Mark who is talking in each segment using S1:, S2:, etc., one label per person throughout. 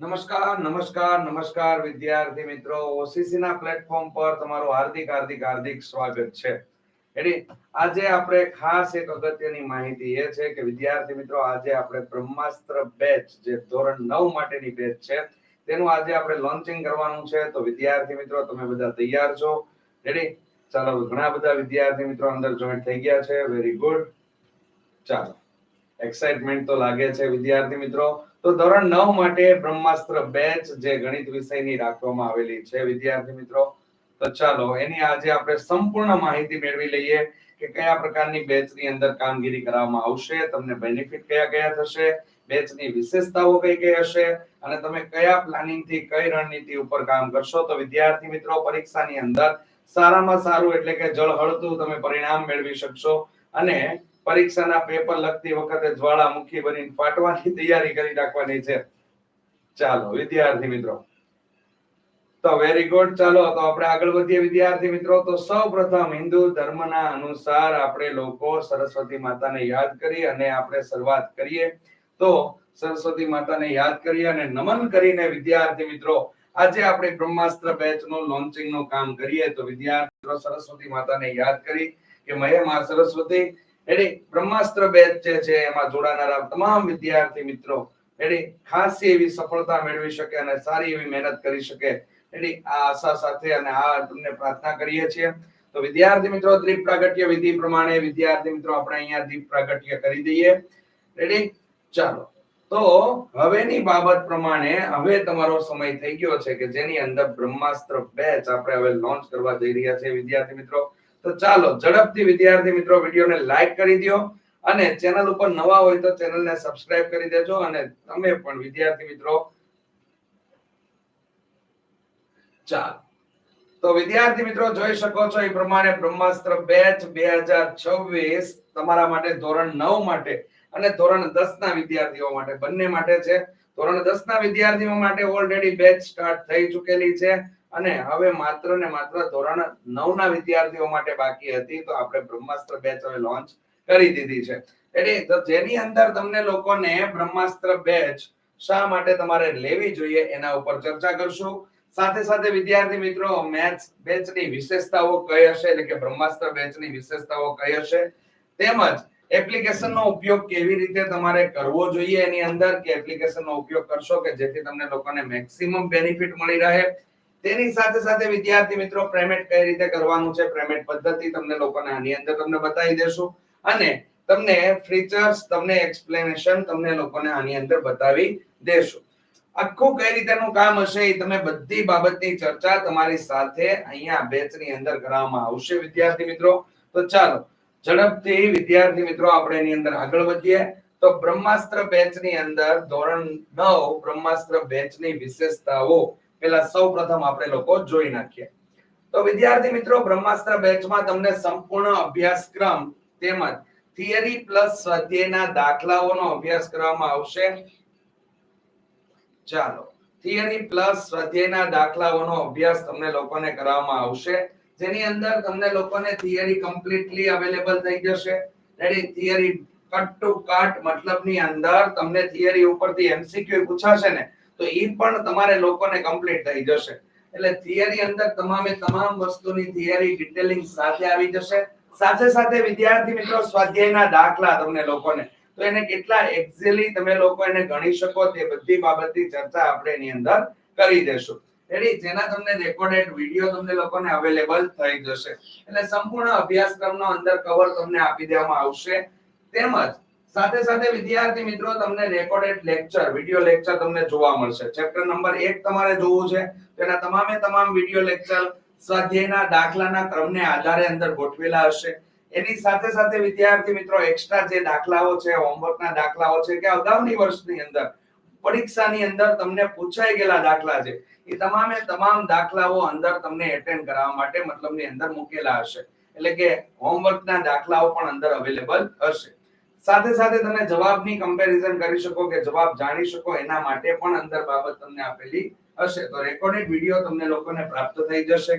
S1: નમસ્કાર નમસ્કાર નમસ્કાર વિદ્યાર્થી મિત્રો. ઓસીસી ના પ્લેટફોર્મ પર તમારું હાર્દિક હાર્દિક હાર્દિક સ્વાગત છે. એડી આજે આપણે ખાસ એક અગત્યની માહિતી એ છે કે વિદ્યાર્થી મિત્રો, આજે આપણે બ્રહ્માસ્ત્ર બેચ જે ધોરણ નવ માટેની બેચ છે, તેનું આજે આપણે લોન્ચિંગ કરવાનું છે. તો વિદ્યાર્થી મિત્રો, તમે બધા તૈયાર છો? રેડી ચાલો, ઘણા બધા વિદ્યાર્થી મિત્રો અંદર જોઈન્ટ થઈ ગયા છે. વેરી ગુડ ચાલો. એક્સાઇટમેન્ટ તો લાગે છે વિદ્યાર્થી મિત્રો. તો ધોરણ નવ માટે બ્રહ્માસ્ત્ર બેચ જે ગણિત વિષયની રાખવામાં આવેલી છે વિદ્યાર્થી મિત્રો. તો ચાલો એની આજે આપણે સંપૂર્ણ માહિતી મેળવી લઈએ કે કયા પ્રકારની બેચની અંદર કામગીરી કરવામાં આવશે, તમને બેનિફિટ કયા કયા થશે બેચની વિશેષતાઓ કઈ કઈ હશે, અને તમે કયા પ્લાનિંગથી કઈ રણનીતિ ઉપર કામ કરશો. તો વિદ્યાર્થી મિત્રો, પરીક્ષાની અંદર સારામાં સારું એટલે કે જળ હળતું તમે પરિણામ મેળવી શકશો. અને પરીક્ષાના પેપર લખતી વખતે જ્વાળામુખી બનીને ફાટવાની તૈયારી કરી રાખવાની છે. ચાલો, વિદ્યાર્થી મિત્રો. તો વેરી ગુડ ચાલો, તો આપણે આગળ વધીએ વિદ્યાર્થી મિત્રો. તો સૌ પ્રથમ હિન્દુ ધર્મના અનુસાર આપણે લોકો સરસ્વતી માતાને યાદ કરી અને આપણે શરૂઆત કરીએ. તો સરસ્વતી માતાને યાદ કરીએ અને નમન કરીને વિદ્યાર્થી મિત્રો, આજે આપણે બ્રહ્માસ્ત્ર બેચનું લોન્ચિંગનું કામ કરીએ. તો વિદ્યાર્થી મિત્રો, સરસ્વતી માતાને યાદ કરી કે મહે મા સરસ્વતી એડી બ્રહ્માસ્ત્ર બેચ જે છે, એમાં જોડાનારા તમામ વિદ્યાર્થી મિત્રો એટલે ખાસી એવી સફળતા મેળવી શકે અને સારી એવી મહેનત કરી શકે. એટલે આ આશા સાથે અને આ તમને પ્રાર્થના કરીએ છીએ. તો વિદ્યાર્થી મિત્રો દીપ પ્રાગટ્ય વિધિ પ્રમાણે વિદ્યાર્થી મિત્રો, આપણે અહીંયા દીપ પ્રાગટ્ય કરી દઈએ. રેડી ચાલો. તો હવેની બાબત પ્રમાણે હવે તમારો સમય થઈ ગયો છે કે જેની અંદર બ્રહ્માસ્ત્ર બેચ આપણે હવે લોન્ચ કરવા જઈ રહ્યા છે વિદ્યાર્થી મિત્રો તો ચાલો, ઝડપથી વિદ્યાર્થી મિત્રો, વિડીયોને લાઈક કરી દો અને ચેનલ ઉપર નવા હોય તો ચેનલને સબસ્ક્રાઇબ કરી દેજો અને તમે પણ વિદ્યાર્થી મિત્રો, ચાલો. તો વિદ્યાર્થી મિત્રો, જોઈ શકો છો એ પ્રમાણે બ્રહ્માસ્ત્ર બેચ બે હજાર છવ્વીસ તમારા માટે ધોરણ નવ માટે અને ધોરણ દસ ના વિદ્યાર્થીઓ માટે. બંને માટે છે. ધોરણ દસ ના વિદ્યાર્થીઓ માટે ઓલરેડી બેચ સ્ટાર્ટ થઈ ચૂકેલી છે. અને હવે માત્ર ને માત્ર ધોરણ નવ ના વિદ્યાર્થીઓ માટે બાકી હતી, તો આપણે બ્રહ્માસ્ત્ર બેચ હવે લોન્ચ કરી દીધી છે. એટલે જેની અંદર તમને લોકોને બ્રહ્માસ્ત્ર બેચ શા માટે તમારે લેવી જોઈએ એના ઉપર ચર્ચા કરશું. સાથે સાથે વિદ્યાર્થી મિત્રો મેથ્સ બેચની વિશેષતાઓ કઈ હશે? એટલે કે બ્રહ્માસ્ત્ર બેચની વિશેષતાઓ કઈ હશે? તેમજ એપ્લિકેશનનો ઉપયોગ કેવી રીતે તમારે કરવો જોઈએ એની અંદર? કે એપ્લિકેશનનો ઉપયોગ કરશો કે જેથી તમને લોકોને મેક્સિમમ બેનિફિટ મળી રહે? તેની સાથે સાથે વિદ્યાર્થી મિત્રો પ્રેમેટ કઈ રીતે કરવાનું છે? પ્રેમેટ પદ્ધતિ તમને લોકોને આની અંદર તમને બતાવી દેશું. અને તમને ફીચર્સ, તમને એક્સપ્લેનેશન તમને લોકોને આની અંદર બતાવી દેશું. આખું કઈ રીતેનું કામ હશે એ તમે બધી બાબતની ચર્ચા તમારી સાથે અહીંયા બેચની અંદર કરવામાં આવશે વિદ્યાર્થી મિત્રો. તો ચાલો, ઝડપથી વિદ્યાર્થી મિત્રો આપણે એની અંદર આગળ વધીએ. તો બ્રહ્માસ્ત્ર બેચની અંદર ધોરણ નવ બ્રહ્માસ્ત્ર બેચની વિશેષતાઓ પેલા સૌ પ્રથમ આપણે લોકો જોઈ નાખીએ. તો વિદ્યાર્થી મિત્રો, બ્રહ્માસ્ત્ર બેચમાં તમને સંપૂર્ણ અભ્યાસક્રમ તેમજ થિયરી પ્લસ સ્વાધ્યાયના દાખલાઓનો અભ્યાસ કરવામાં આવશે. ચાલો, થિયરી પ્લસ સ્વાધ્યાયના દાખલાઓનો અભ્યાસ તમને લોકોને કરવામાં આવશે. જેની અંદર તમને લોકોને થિયરી કમ્પ્લીટલી અવેલેબલ થઈ જશે. Ready theory cut to cut મતલબની અંદર તમને થિયરી ઉપરથી એમસીક્યુ પૂછાશે ને તો એ પણ તમારે લોકોને કમ્પ્લીટ થઈ જશે. એટલે થિયરી અંદર તમામે તમામ વસ્તુની થિયરી ડિટેલિંગ સાથે આવી જશે. સાથે સાથે વિદ્યાર્થી મિત્રો, સ્વાધ્યાયના દાખલા તમને લોકોને. તો એને કેટલા એક્ઝેલી તમે લોકો એને ગણી શકો તે બધી બાબતની ચર્ચા આપણે એની અંદર કરી દેશું રેડી જેના તમને રેકોર્ડેડ વિડિયો તમને લોકોને અવેલેબલ થઈ જશે. એટલે સંપૂર્ણ અભ્યાસક્રમનો અંદર કવર તમને આપી દેવામાં આવશે. તેમજ સાથે સાથે વિદ્યાર્થી મિત્રો, તમને રેકોર્ડેડ લેક્ચર વિડિયો લેક્ચર તમને જોવા મળશે. ચેપ્ટર નંબર 1 તમારે જોવું છે. તેના તમામે તમામ વિડિયો લેક્ચર સ્વાધ્યાયના દાખલાના ક્રમને આધારે અંદર ગોઠવેલા હશે. એની સાથે સાથે વિદ્યાર્થી મિત્રો એક્સ્ટ્રા જે દાખલાઓ છે હોમવર્કના દાખલાઓ છે, કે અગાઉની વર્ષની અંદર, પરીક્ષાની અંદર તમને પૂછાઈ ગયેલા દાખલા છે, એ તમામે તમામ દાખલાઓ અંદર તમને એટેન્ડ કરાવવા માટે મતલબની અંદર મૂકેલા હશે. એટલે કે હોમવર્કના દાખલાઓ પણ અંદર અવેલેબલ હશે. સાથે સાથે તમે જવાબની કમ્પેરિઝન કરી શકો કે જવાબ જાણી શકો એના માટે પણ અંદર બાબત તમને આપેલી હશે. તો રેકોર્ડેડ વીડિયો તમને લોકોને પ્રાપ્ત થઈ જશે.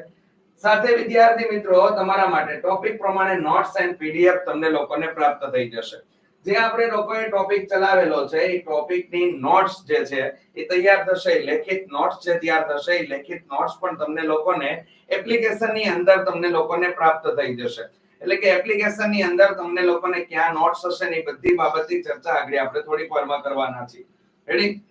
S1: સાથે વિદ્યાર્થી મિત્રો, તમારા માટે ટોપિક પ્રમાણે નોટ્સ એન્ડ પીડીએફ તમને લોકોને પ્રાપ્ત થઈ જશે. જે આપણે લોકોએ ટોપિક ચલાવેલો છે, એ ટોપિકની નોટ્સ જે છે, એ તૈયાર થશે. લેખિત નોટ્સ જે તૈયાર થશે, એ લેખિત નોટ્સ પણ તમને લોકોને એપ્લિકેશનની અંદર તમને લોકોને પ્રાપ્ત થઈ જશે. એટલે કે એપ્લિકેશનની અંદર તમને લોકોને ક્યાં નોટ્સ હશે ને બધી બાબતની ચર્ચા આગળ આપણે થોડીક વારમાં કરવાના છીએ. રેડી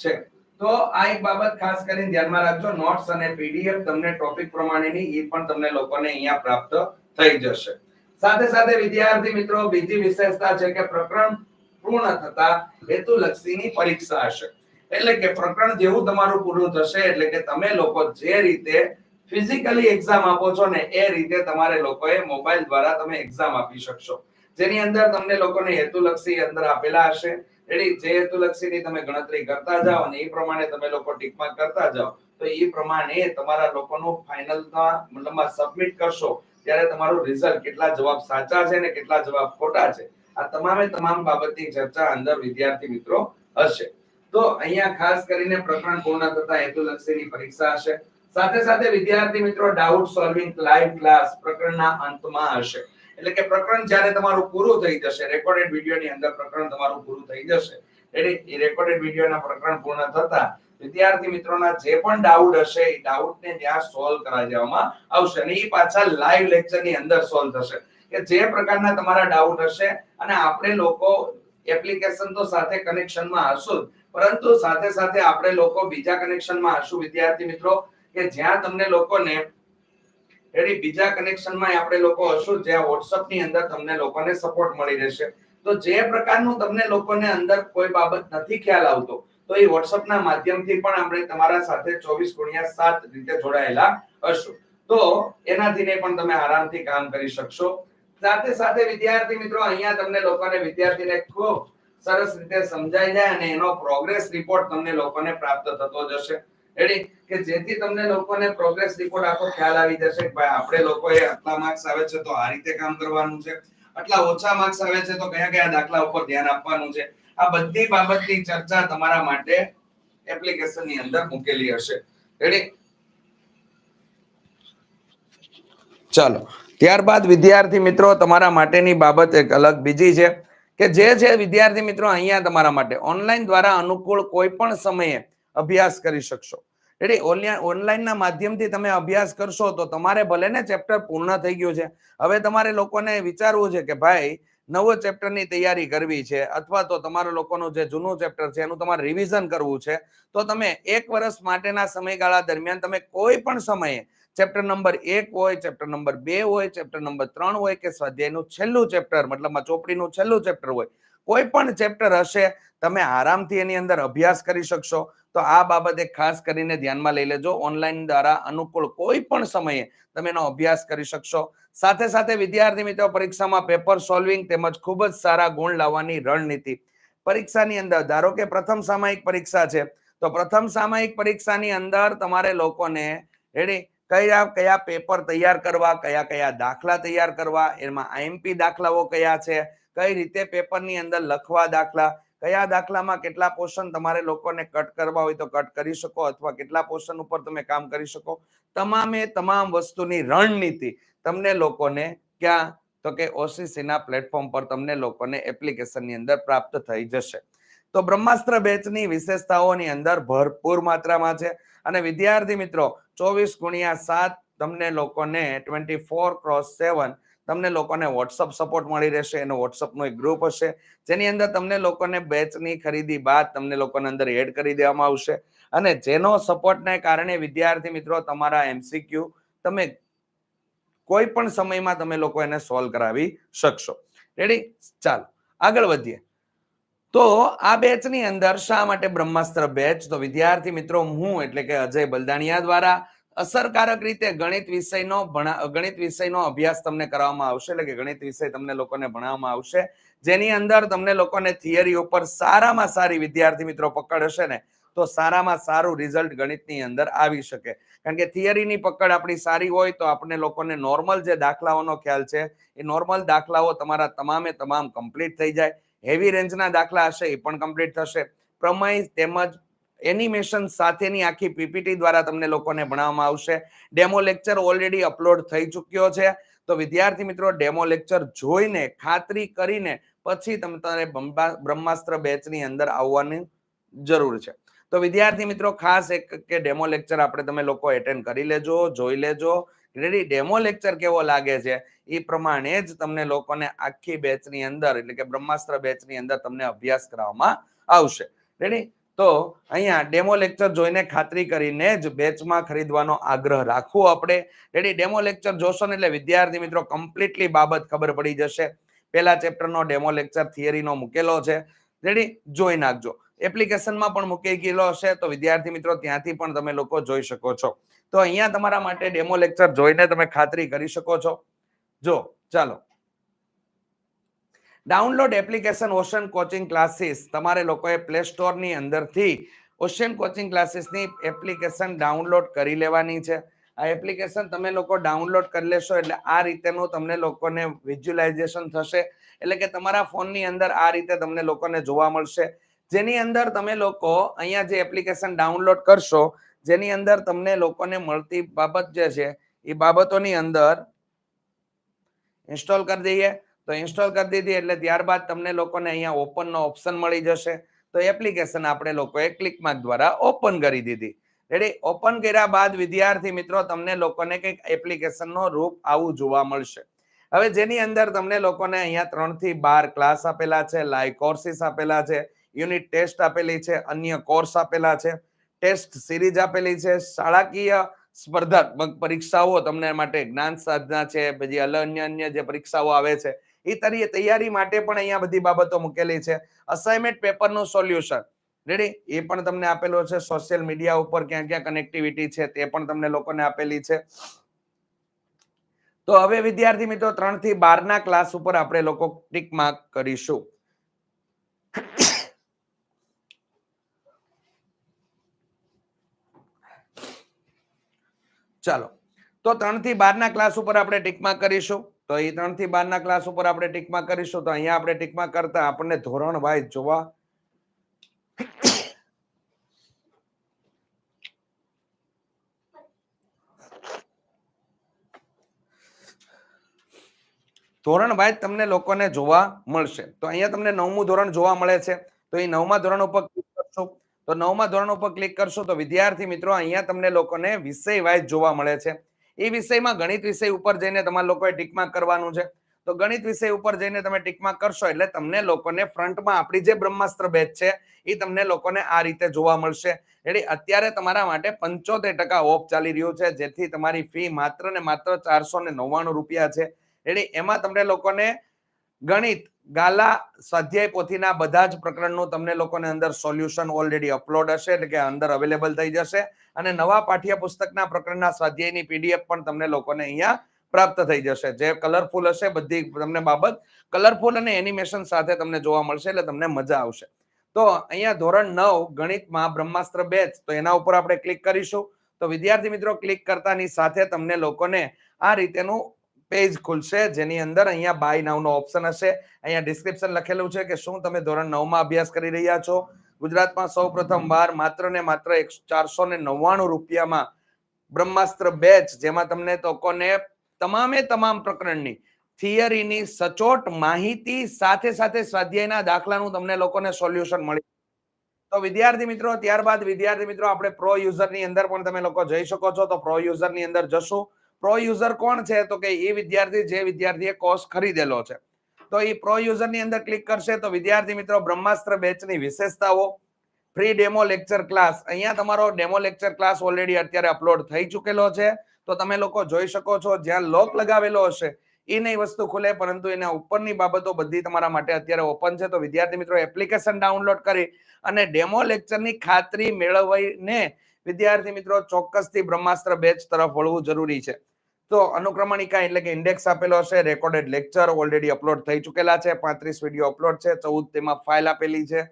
S1: છે. તો આ એક બાબત ખાસ કરીને ધ્યાનમાં રાખજો નોટ્સ અને પીડીએફ તમને ટોપિક પ્રમાણેની એ પણ તમને લોકોને અહીંયા પ્રાપ્ત થઈ જશે. સાથે સાથે વિદ્યાર્થી મિત્રો, બીજી વિશેષતા છે કે પ્રકરણ પૂર્ણ થતા હેતુલક્ષીની પરીક્ષા હશે. એટલે કે પ્રકરણ જેવું તમારું પૂરું થશે, એટલે કે તમે લોકો જે રીતે ફિઝિકલી એક્ઝામ આપો છો ને, એ રીતે તમારે લોકોએ મોબાઈલ દ્વારા તમે એક્ઝામ આપી શકશો. જેની અંદર તમને લોકોને હેતુલક્ષી અંદર આપેલા હશે. રેડી જે હેતુલક્ષીની તમે ગણતરી કરતા જાઓ અને એ પ્રમાણે તમે લોકો ટીક કરતા જાઓ, તો એ પ્રમાણે તમારા લોકોનું ફાઇનલમાં મતલબમાં સબમિટ કરશો, ત્યારે તમારું રિઝલ્ટ કેટલા જવાબ સાચા છે ને કેટલા જવાબ ખોટા છે. આ તમામે તમામ બાબતની ચર્ચા અંદર વિદ્યાર્થી મિત્રો હશે. તો અહીંયા ખાસ કરીને પ્રકરણ પૂર્ણ થતા હેતુલક્ષીની પરીક્ષા હશે. સાથે સાથે વિદ્યાર્થી મિત્રો ડાઉટ સોલ્વિંગ લાઈવ ક્લાસ પ્રકરણના અંતમાં હશે. એટલે કે પ્રકરણ જ્યારે તમારું પૂરું થઈ જશે રેકોર્ડેડ વિડીયોની અંદર પ્રકરણ તમારું પૂરું થઈ જશે. એટલે એ રેકોર્ડેડ વિડીયોના પ્રકરણ પૂર્ણ થતા વિદ્યાર્થી મિત્રોના જે પણ ડાઉટ હશે, એ ડાઉટને ત્યાં સોલ્વ કરાવવામાં આવશે અને એ પાછા લાઈવ લેક્ચરની અંદર સોલ્વ થશે. કે જે પ્રકારના તમારા ડાઉટ હશે અને આપણે લોકો એપ્લિકેશન તો સાથે કનેક્શનમાં હશું પરંતુ સાથે સાથે આપણે લોકો બીજા કનેક્શનમાં હશું. વિદ્યાર્થી મિત્રો કે જ્યાં તમને લોકોને એની બીજા કનેક્શનમાં આપણે લોકો હશું, જ્યાં WhatsApp ની અંદર તમને લોકોને સપોર્ટ મળી રહેશે. તો જે પ્રકારનું તમને લોકોને અંદર કોઈ બાબત નથી ખ્યાલ આવતો, તો એ WhatsApp ના માધ્યમથી પણ આપણે તમારા સાથે ચોવીસ ગુણ્યા સાત રીતે જોડાયેલા હશું. તો એનાથી ને પણ તમે આરામથી કામ કરી શકશો. સાથે સાથે વિદ્યાર્થી મિત્રો, અહીંયા તમને લોકોને વિદ્યાર્થીને ખૂબ સરસ રીતે સમજાઈ જાય અને એનો પ્રોગ્રેસ રિપોર્ટ તમને લોકોને પ્રાપ્ત થતો જશે. રેડી કે જેથી તમને લોકોને પ્રોગ્રેસ રિપોર્ટ આખો ખ્યાલ આવી જશે કે ભાઈ આપણે લોકોએ આટલા માર્ક્સ આવે છે તો આ રીતે કામ કરવાનું છે. આટલા ઓછા માર્ક્સ આવે છે તો કયા કયા દાખલા ઉપર ધ્યાન આપવાનું છે. આ બધી બાબતની ચર્ચા તમારા માટે એપ્લિકેશનની અંદર મૂકેલી હશે. રેડી ચાલો. ત્યારબાદ વિદ્યાર્થી મિત્રો, તમારા માટેની બાબત એક અલગ બીજી છે કે જે છે વિદ્યાર્થી મિત્રો અહીંયા તમારા માટે. ઓનલાઈન દ્વારા અનુકૂળ કોઈ પણ સમયે અભ્યાસ કરી શકશો. એટલે ઓનલાઈનના માધ્યમથી તમે અભ્યાસ કરશો તો તમારે ભલે ને ચેપ્ટર પૂર્ણ થઈ ગયું છે. હવે તમારે લોકોને વિચારવું છે કે ભાઈ, નવો ચેપ્ટરની તૈયારી કરવી છે અથવા તો તમારા લોકોનું જે જૂનું ચેપ્ટર છે એનું તમારે રિવિઝન કરવું છે. તો તમે એક વર્ષ માટેના સમયગાળા દરમિયાન તમે કોઈ પણ સમયે ચેપ્ટર નંબર એક હોય ચેપ્ટર નંબર બે હોય ચેપ્ટર નંબર ત્રણ હોય કે સ્વાધ્યાયનું છેલ્લું ચેપ્ટર મતલબમાં ચોપડીનું છેલ્લું ચેપ્ટર હોય કોઈ પણ ચેપ્ટર હશે, તમે આરામથી એની અંદર અભ્યાસ કરી શકશો. તો આ બાબતે ખાસ કરીને ધ્યાનમાં લઈ લેજો. ઓનલાઈન દ્વારા અનુકૂળ કોઈ પણ સમયે તમે એનો અભ્યાસ કરી શકશો. સાથે સાથે વિદ્યાર્થી મિત્રો, પરીક્ષામાં પેપર સોલ્વિંગ તેમજ ખૂબ જ સારા ગુણ લાવવાની રણનીતિ. પરીક્ષાની અંદર, ધારો કે પ્રથમ સામાયિક પરીક્ષા છે, તો પ્રથમ સામાયિક પરીક્ષાની અંદર તમારે લોકોને રેડી કયા કયા પેપર તૈયાર કરવા, કયા કયા દાખલા તૈયાર કરવા, એમાં આઈએમપી દાખલાઓ કયા છે કઈ રીતે પેપરની અંદર લખવા દાખલા, કયા દાખલામાં કેટલા પોર્શન તમારે લોકોને કટ કરવા હોય તો કટ કરી શકો અથવા કેટલા પોર્શન ઉપર તમે કામ કરી શકો. તમામે તમામ વસ્તુની રણનીતિ તમને લોકોને ક્યાં, તો કે ઓસીસીના પ્લેટફોર્મ પર તમને લોકોને એપ્લિકેશનની અંદર પ્રાપ્ત થઈ જશે. તો બ્રહ્માસ્ત્ર બેચની વિશેષતાઓની અંદર ભરપૂર માત્રામાં છે. અને વિદ્યાર્થી મિત્રો, ચોવીસ ગુણ્યા સાત તમને લોકોને ટ્વેન્ટી ફોર ક્રોસ સેવન તમને લોકોને વોટ્સઅપ સપોર્ટ મળી રહેશે, એનો વોટ્સઅપનો એક ગ્રુપ હશે, જેની અંદર તમને લોકોને બેચની ખરીદી બાદ તમને લોકોને અંદર એડ કરી દેવામાં આવશે. અને જેનો સપોર્ટને કારણે વિદ્યાર્થી મિત્રો તમારા એમસીક્યુ તમે કોઈ પણ સમયમાં તમે લોકો એને સોલ્વ કરાવી શકશો. રેડી ચાલો, આગળ વધીએ. તો આ બેચની અંદર શા માટે બ્રહ્માસ્ત્ર બેચ તો વિદ્યાર્થી મિત્રો હું એટલે કે અજય બલદાણિયા દ્વારા અસરકારક રીતે ગણિત વિષયનો ગણિત વિષયનો અભ્યાસ તમને કરવામાં આવશે. એટલે કે ગણિત વિષય તમને લોકોને ભણાવવામાં આવશે. જેની અંદર તમને લોકોને થિયરી ઉપર સારામાં સારી વિદ્યાર્થી મિત્રો પકડ હશે ને, તો સારામાં સારું રિઝલ્ટ ગણિતની અંદર આવી શકે. કારણ કે થિયરીની પકડ આપણી સારી હોય તો આપણે લોકોને નોર્મલ જે દાખલાઓનો ખ્યાલ છે, એ નોર્મલ દાખલાઓ તમારા તમામે તમામ કમ્પ્લીટ થઈ જાય. હેવી રેન્જના દાખલા હશે, એ પણ કમ્પ્લીટ થશે. પ્રમેય તેમજ એનિમેશન સાથેની આખી પીપીટી દ્વારા તમને લોકોને ભણાવવામાં આવશે. ડેમો લેક્ચર ઓલરેડી અપલોડ થઈ ચૂક્યો છે. તો વિદ્યાર્થી મિત્રો ડેમો લેક્ચર જોઈને, ખાતરી કરીને પછી તમારે બ્રહ્માસ્ત્ર બેચની અંદર આવવાની જરૂર છે. તો વિદ્યાર્થી મિત્રો, ખાસ એક કે ડેમો લેક્ચર આપણે તમે લોકો એટેન્ડ કરી લેજો, જોઈ લેજો. રેડી ડેમો લેક્ચર કેવો લાગે છે? એ પ્રમાણે જ તમને લોકોને આખી બેચની અંદર, એટલે કે બ્રહ્માસ્ત્ર બેચની અંદર તમને અભ્યાસ કરાવવામાં આવશે. રેડી તો અહીંયા ડેમો લેક્ચર જોઈને ખાતરી કરીને જ બેચમાં ખરીદવાનો આગ્રહ રાખવો આપણે. રેડી ડેમો લેક્ચર જોશો ને એટલે વિદ્યાર્થી મિત્રો કમ્પ્લીટલી બાબત ખબર પડી જશે. પહેલા ચેપ્ટરનો ડેમો લેક્ચર થિયરીનો મૂકેલો છે. રેડી જોઈ નાખજો. એપ્લિકેશનમાં પણ મૂકી ગયેલો હશે તો વિદ્યાર્થી મિત્રો ત્યાંથી પણ તમે લોકો જોઈ શકો છો. તો અહીંયા તમારા માટે ડેમો લેક્ચર જોઈને તમે ખાતરી કરી શકો છો. જો, ચાલો. Download application ocean coaching classes તમારે લોકોએ પ્લે સ્ટોરની અંદરથી ઓશન કોચિંગ ક્લાસીસની એપ્લિકેશન ડાઉનલોડ કરી લેવાની છે. આ એપ્લિકેશન તમે લોકો ડાઉનલોડ કરી લેશો એટલે આ રીતેનું તમને લોકોને વિઝ્યુલાઇઝેશન થશે. એટલે કે તમારા ફોનની અંદર આ રીતે તમને લોકોને જોવા મળશે. જેની અંદર તમે લોકો અહીંયા જે એપ્લિકેશન ડાઉનલોડ કરશો, જેની અંદર તમને લોકોને મળતી બાબત જે છે, એ બાબતોની અંદર ઇન્સ્ટોલ કરી દઈએ. તો ઇન્સ્ટોલ કરી દીધી એટલે ત્યારબાદ તમને લોકોને અહીંયા ઓપનનો ઓપ્શન મળી જશે. તો એપ્લિકેશન આપણે લોકોએ ક્લિક દ્વારા ઓપન કરી દીધી. રેડી ઓપન કર્યા બાદ વિદ્યાર્થી મિત્રો તમને લોકોને કંઈક એપ્લિકેશનનો રૂપ આવું જોવા મળશે. હવે જેની અંદર તમને લોકોને અહીંયા ત્રણથી બાર ક્લાસ આપેલા છે લાઈવ કોર્સિસ આપેલા છે યુનિટ ટેસ્ટ આપેલી છે, અન્ય કોર્સ આપેલા છે ટેસ્ટ સિરીઝ આપેલી છે, શાળાકીય સ્પર્ધાત્મક પરીક્ષાઓ તમને માટે જ્ઞાન સાધના છે, પછી અન્ય અન્ય જે પરીક્ષાઓ આવે છે એ તારી તૈયારી માટે પણ અહીંયા બધી બાબતો મૂકેલી છે. અસાઇનમેન્ટ પેપરનું સોલ્યુશન રેડી એ પણ તમને આપેલો છે. સોશિયલ મીડિયા ઉપર ક્યાં ક્યાં કનેક્ટિવિટી છે તે પણ તમને લોકોને આપેલી છે. તો હવે વિદ્યાર્થી મિત્રો, ત્રણથી બાર ના ક્લાસ ઉપર આપણે લોકો ટીક માર્ક કરીશું. ચાલો. તો ત્રણથી બાર ના ક્લાસ ઉપર આપણે ટીક માર્ક કરીશું. તો એ ત્રણથી બાર ના ક્લાસ ઉપર આપણે ટીકમાં કરીશું તો અહીંયા આપણે ટીકમાં કરતા આપણને ધોરણ વાઇઝ જોવા ધોરણ વાઇઝ તમને લોકોને જોવા મળશે. તો અહીંયા તમને નવમું ધોરણ જોવા મળે છે. તો એ નવમા ધોરણ ઉપર ક્લિક કરશો. તો નવમા ધોરણ ઉપર ક્લિક કરશો તો વિદ્યાર્થી મિત્રો અહીંયા તમને લોકોને વિષય વાઇઝ જોવા મળે છે. એ વિષયમાં ગણિત વિષય ઉપર જઈને તમારે લોકોએ ટીકમાર્ક કરવાનું છે. તો ગણિત વિષય ઉપર જઈને તમે ટીકમાર્ક કરશો એટલે તમને લોકોને ફ્રન્ટમાં આપણી જે બ્રહ્માસ્ત્ર બેચ છે, એ તમને લોકોને આ રીતે જોવા મળશે. એટલે અત્યારે તમારા માટે પંચોતેર ટકા ઓફ ચાલી રહ્યું છે, જેથી તમારી ફી માત્ર ને માત્ર ચારસો ને નવ્વાણું રૂપિયા છે. એટલે એમાં તમને લોકોને ગણિત, ગાલા, સ્વાધ્યાય પોથીના બધા જ પ્રકરણનું તમને લોકોને અંદર સોલ્યુશન ઓલરેડી અપલોડ હશે, એટલે કે અંદર અવેલેબલ થઈ જશે. અને નવા પાઠ્યપુસ્તકના પ્રકરણના સ્વાધ્યાયની પીડીએફ પણ તમને લોકોને અહીંયા પ્રાપ્ત થઈ જશે. જે કલરફુલ હશે, બધી તમને બાબત કલરફુલ અને એનિમેશન સાથે તમને જોવા મળશે, એટલે તમને મજા આવશે. તો અહીંયા ધોરણ નવ ગણિતમાં બ્રહ્માસ્ત્ર બેચ તો એના ઉપર આપણે ક્લિક કરીશું. તો વિદ્યાર્થી મિત્રો ક્લિક કરતાની સાથે તમને લોકોને આ રીતેનું પેજ ખુલશે, જેની અંદર અહીંયા બાય નાવનો ઓપ્શન હશે. અહીંયા ડિસ્ક્રિપ્શન લખેલું છે કે શું તમે ધોરણ નવમાં અભ્યાસ કરી રહ્યા છો? ગુજરાતમાં સૌ વાર માત્ર ને માત્ર ચારસો ને નવ્વાણું રૂપિયામાં બ્રહ્માસ્ત્ર બેચ જેમાં તમને તોકોને તમામે તમામ પ્રકરણની થિયરીની સચોટ માહિતી સાથે સાથે સ્વાધ્યાયના દાખલાનું તમને લોકોને સોલ્યુશન મળી તો વિદ્યાર્થી મિત્રો, ત્યારબાદ વિદ્યાર્થી મિત્રો, આપણે પ્રો યુઝરની અંદર પણ તમે લોકો જઈ શકો છો. તો પ્રો યુઝરની અંદર જશું. પ્રો યુઝર કોણ છે? તો કે એ વિદ્યાર્થી જે વિદ્યાર્થીએ કોર્સ ખરીદેલો છે. તો એ પ્રો યુઝરની અંદર ક્લિક કરશે તો વિદ્યાર્થી મિત્રો બ્રહ્માસ્ત્ર બેચની વિશેષતાઓ ફ્રી ડેમો લેક્ચર ક્લાસ અહીંયા તમારો ડેમો લેક્ચર ક્લાસ ઓલરેડી અત્યારે અપલોડ થઈ ચૂકેલો છે. તો તમે લોકો જોઈ શકો છો, જ્યાં લોક લગાવેલો હશે, એ નહીં વસ્તુ ખુલે, પરંતુ એના ઉપરની બાબતો બધી તમારા માટે અત્યારે ઓપન છે. તો વિદ્યાર્થી મિત્રો એપ્લિકેશન ડાઉનલોડ કરી અને ડેમો લેક્ચરની ખાતરી મેળવીને વિદ્યાર્થી મિત્રો ચોક્કસથી બ્રહ્માસ્ત્ર બેચ તરફ વળવું જરૂરી છે. તો અનુક્રમણિકા એટલે કે ઇન્ડેક્સ આપેલો હશે. રેકોર્ડેડ લેક્ચર ઓલરેડી અપલોડ થઈ ચૂકેલા છે. પાંત્રીસ વીડિયો અપલોડ છે. ચૌદ તેમાં ફાઇલ આપેલી છે.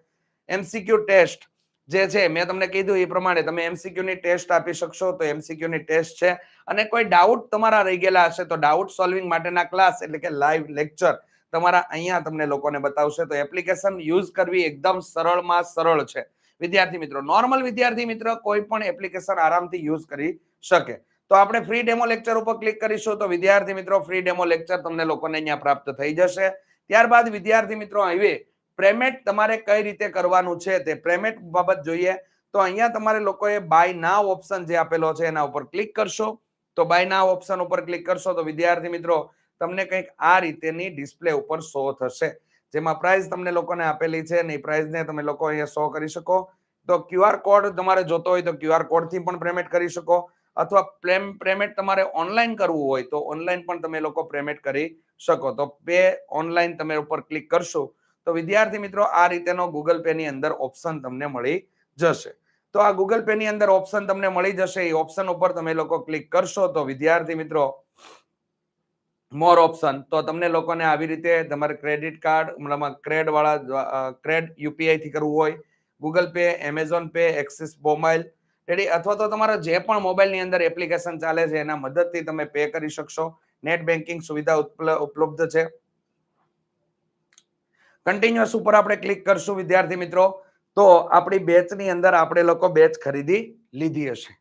S1: એમસીક્યુ ટેસ્ટ જે છે, મેં તમને કીધું એ પ્રમાણે તમે એમસીક્યુ ની ટેસ્ટ આપી શકશો તો એમસીક્યુ ની ટેસ્ટ છે. અને કોઈ ડાઉટ તમારા રહી ગયેલા હશે તો ડાઉટ સોલ્વિંગ માટેના ક્લાસ એટલે કે લાઈવ લેક્ચર તમારા અહીંયા તમને લોકોને બતાવશે. તો એપ્લિકેશન યુઝ કરવી એકદમ સરળમાં સરળ છે. વિદ્યાર્થી મિત્રો નોર્મલ વિદ્યાર્થી મિત્ર કોઈ પણ એપ્લિકેશન આરામથી યુઝ કરી શકે. તો આપણે ફ્રી ડેમો લેક્ચર ઉપર ક્લિક કરીશું તો વિદ્યાર્થી મિત્રો ફ્રી ડેમો લેક્ચર તમને લોકોને અહીંયા પ્રાપ્ત થઈ જશે. ત્યારબાદ વિદ્યાર્થી મિત્રો હવે પેમેન્ટ તમારે કઈ રીતે કરવાનું છે તે પેમેન્ટ બાબત જોઈએ. તો અહીંયા તમારે લોકોએ બાય નાવ ઓપ્શન જે આપેલો છે એના ઉપર ક્લિક કરશો. તો બાય નાવ ઓપ્શન ઉપર ક્લિક કરશો તો વિદ્યાર્થી મિત્રો તમને કંઈક આ રીતેની ડિસ્પ્લે ઉપર શો થશે. જેમાં પ્રાઇસ તમને લોકોને આપેલી છે ને પ્રાઇસને તમે લોકો અહીંયા શો કરી શકો. તો ક્યુઆર કોડ તમારે જોતો હોય તો ક્યુઆર કોડથી પણ પેમેન્ટ કરી શકો. અથવા પેમેન્ટ તમારે ઓનલાઈન કરવું હોય તો ઓનલાઈન પણ તમે લોકો પેમેન્ટ કરી શકો. તો પે ઓનલાઈન તમે ઉપર ક્લિક કરશો તો વિદ્યાર્થી મિત્રો આ રીતેનો ગૂગલ પે ની અંદર ઓપ્શન તમને મળી જશે. તો આ ગૂગલ પે ની અંદર ઓપ્શન તમને મળી જશે. એ ઓપ્શન ઉપર તમે લોકો ક્લિક કરશો તો વિદ્યાર્થી મિત્રો મોર ઓપ્શન તો તમને લોકોને આવી રીતે તમારે ક્રેડિટ કાર્ડ મતલબ ક્રેડ વાળા ક્રેડ યુપીઆઈ થી કરવું હોય. Google Pay Amazon Pay Axis mobile ready અથવા તો તમારા જે પણ મોબાઈલની અંદર એપ્લિકેશન ચાલે છે, એના મદદથી તમે પે કરી શકશો. નેટ બેન્કિંગ સુવિધા ઉપલબ્ધ છે. કન્ટિન્યુઅસ ઉપર આપણે ક્લિક કરશું, વિદ્યાર્થી મિત્રો. તો આપણી બેચની અંદર આપણે લોકો બેચ ખરીદી લીધી હશે.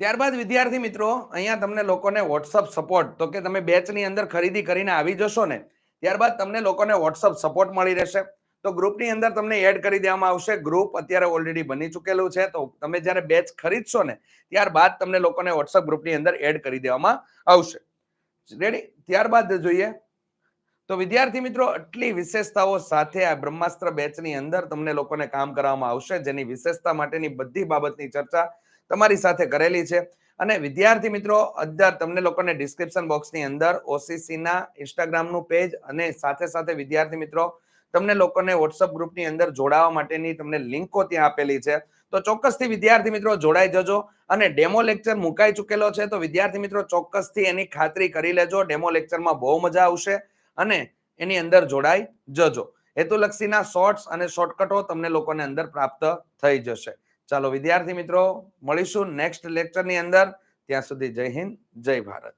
S1: ત્યારબાદ વિદ્યાર્થી મિત્રો, અહીંયા તમને લોકોને વોટ્સઅપ સપોર્ટ તો કે તમે બેચની અંદર ખરીદી કરીને આવી જશો ને, ત્યારબાદ તમને લોકોને વોટ્સઅપ સપોર્ટ મળી રહેશે. તો ગ્રુપની અંદર તમને એડ કરી દેવામાં આવશે. ગ્રુપ અત્યારે ઓલરેડી બની ચૂકેલું છે, તો તમે જ્યારે બેચ ખરીદશો ને, ત્યારબાદ તમને લોકોને વોટ્સઅપ ગ્રુપની અંદર એડ કરી દેવામાં આવશે. રેડી ત્યારબાદ જોઈએ. તો વિદ્યાર્થી મિત્રો, આટલી વિશેષતાઓ સાથે આ બ્રહ્માસ્ત્ર બેચની અંદર તમને લોકોને કામ કરવામાં આવશે, જેની વિશેષતા માટેની બધી બાબતની ચર્ચા તમારી સાથે કરેલી છે. અને વિદ્યાર્થી મિત્રો, અત્યારે તમને લોકોને ડિસ્ક્રિપ્શન બોક્સની અંદર ઓસીસીના ઇન્સ્ટાગ્રામનું પેજ અને સાથે સાથે વિદ્યાર્થી મિત્રો, તમને લોકોને વોટ્સઅપ ગ્રુપની અંદર જોડાવા માટેની તમને લિંકો ત્યાં આપેલી છે. તો ચોક્કસથી વિદ્યાર્થી મિત્રો જોડાઈ જજો અને ડેમો લેક્ચર મુકાઈ ચૂકેલો છે. તો વિદ્યાર્થી મિત્રો ચોક્કસથી એની ખાતરી કરી લેજો. ડેમો લેક્ચરમાં બહુ મજા આવશે અને એની અંદર જોડાઈ જજો. હેતુલક્ષીના શોર્ટ્સ અને શોર્ટકટો તમને લોકોને અંદર પ્રાપ્ત થઈ જશે. ચાલો વિદ્યાર્થી મિત્રો મળીશું નેક્સ્ટ લેક્ચરની અંદર. ત્યાં સુધી જય હિન્દ જય ભારત.